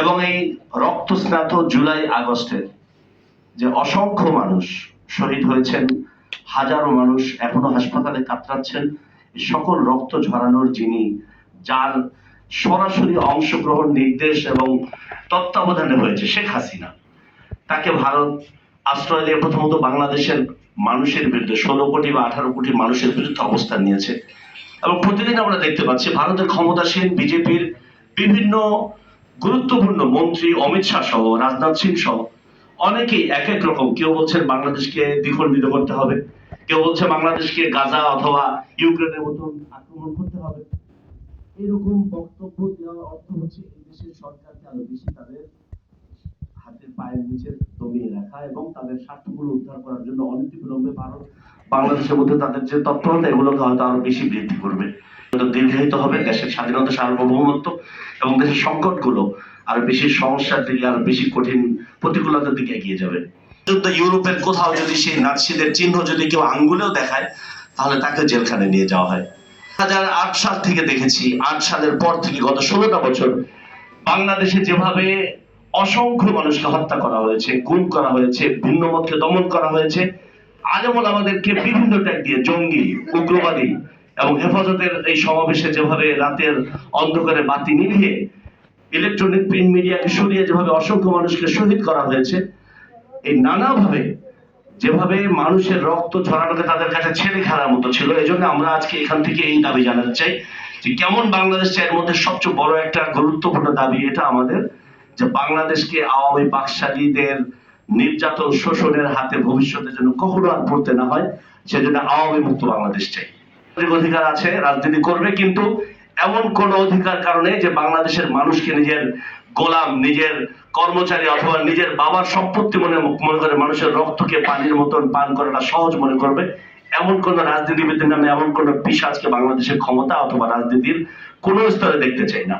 এবং এই রক্তস্নাত জুলাই আগস্টের যে অসংখ্য মানুষ শহীদ হয়েছেন, হাজারো মানুষ এখনও হাসপাতালে কাতরাচ্ছেন সকল রক্ত ঝরানোর যিনি যার সরাসরি অংশগ্রহণ, নির্দেশ এবং তত্ত্বাবধানে হয়েছে শেখ হাসিনা। তাকে ভারত আশ্রয় দিয়ে প্রথমত বাংলাদেশের মানুষের বিরুদ্ধে, ষোলো কোটি বা আঠারো কোটি মানুষের বিরুদ্ধে অবস্থান নিয়েছে। এবং প্রতিদিন আমরা দেখতে পাচ্ছি, ভারতের ক্ষমতাসীন বিজেপির বিভিন্ন গুরুত্বপূর্ণ মন্ত্রী অমিত শাহ সহ, রাজনাথ সিং সহ, অনেকেই এক এক রকম। কেউ বলছেন বাংলাদেশকে দ্বিখণ্ডিত করতে হবে, কেউ বলছে বাংলাদেশকে গাজা অথবা ইউক্রেনের মতন আক্রমণ করতে হবে। এরকম বক্তব্য দেওয়ার অর্থ হচ্ছে এই দেশের সরকারকে আরও বেশি তাদের হাতের পায়ের নিচে দমিয়ে রাখা এবং তাদের স্বার্থগুলো উদ্ধার করার জন্য অনেক বিলম্বে ভারত বাংলাদেশের মধ্যে তাদের যে তৎপরতা, এগুলোকে হয়তো আরও বেশি বৃদ্ধি করবে। হয়তো দীর্ঘায়িত হবে দেশের স্বাধীনতা, সার্বভৌমত্ব এবং দেশের সংকটগুলো আরও বেশি সমস্যার দিকে, আরও বেশি কঠিন প্রতিকূলতার দিকে এগিয়ে যাবে। কিন্তু ইউরোপের কোথাও যদি সেই নাৎসিদের চিহ্ন যদি কেউ আঙ্গুলেও দেখায়, তাহলে তাকে জেলখানে নিয়ে যাওয়া হয়। হাজার আট সাল থেকে দেখেছি, আট সালের পর থেকে গত ষোলোটা বছর বাংলাদেশে যেভাবে অসংখ্য মানুষকে হত্যা করা হয়েছে, গুম করা হয়েছে, ভিন্ন মতকে দমন করা হয়েছে, আজমল আমাদেরকে বিভিন্ন ট্যাগ দিয়ে জঙ্গি, উগ্রবাদী এবং হেফাজতের এই সমাবেশে যেভাবে রাতের অন্ধকারে বাতি নিভিয়ে ইলেকট্রনিক প্রিন্ট মিডিয়াকে সরিয়ে যেভাবে অসংখ্য মানুষকে শহীদ করা হয়েছে, এই নানাভাবে যেভাবে মানুষের রক্ত ঝরানোকে তাদের কাছে ছেড়ে খেলার মতো ছিল এই জন্য আমরা আজকে এখান থেকে এই দাবি জানাতে চাই যে কেমন বাংলাদেশ এর মধ্যে সবচেয়ে বড় একটা গুরুত্বপূর্ণ দাবি এটা আমাদের, যে বাংলাদেশকে আওয়ামী বাকশালীদের নির্যাতন শোষণের হাতে ভবিষ্যতে যেন কখনো আর পড়তে না হয়, সেজন্য আওয়ামী মুক্ত বাংলাদেশ চাই। অধিকার আছে, রাজনীতি করবে, কিন্তু এমন কোন অধিকার কারণে যে বাংলাদেশের মানুষকে নিজের গোলাম, নিজের কর্মচারী অথবা নিজের বাবার সম্পত্তি মনে মনে করে মানুষের রক্তকে পানির মতন পান করাটা সহজ মনে করবে, এমন কোন রাজনীতিবিদের নামে এমন কোন পিসাজকে বাংলাদেশের ক্ষমতা অথবা রাজনীতির কোনো স্তরে দেখতে চাই না।